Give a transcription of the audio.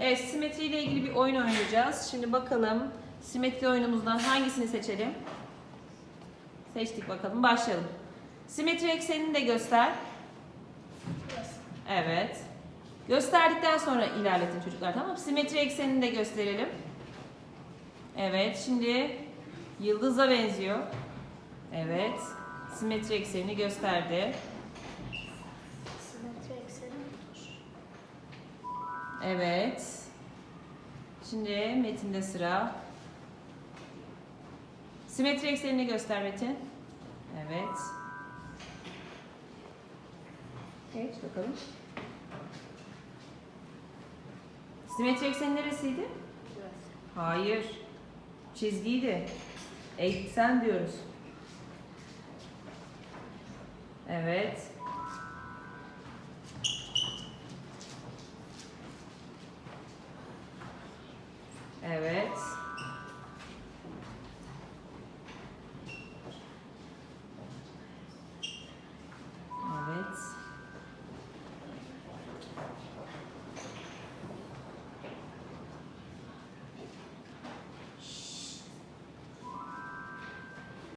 Evet, simetri ile ilgili bir oyun oynayacağız. Şimdi bakalım simetri oyunumuzdan hangisini seçelim? Seçtik bakalım. Başlayalım. Simetri eksenini de göster. Evet. Gösterdikten sonra ilerletin çocuklar tamam? Simetri eksenini de gösterelim. Evet. Şimdi yıldıza benziyor. Evet. Simetri eksenini gösterdi. Simetri ekseni budur. Evet. Şimdi Metin'de sıra. Simetri eksenini göster Metin. Evet. Geç bakalım. Simetri ekseni neresiydi? Burası. Hayır. Çizgiydi. Eksen diyoruz. Evet. Evet.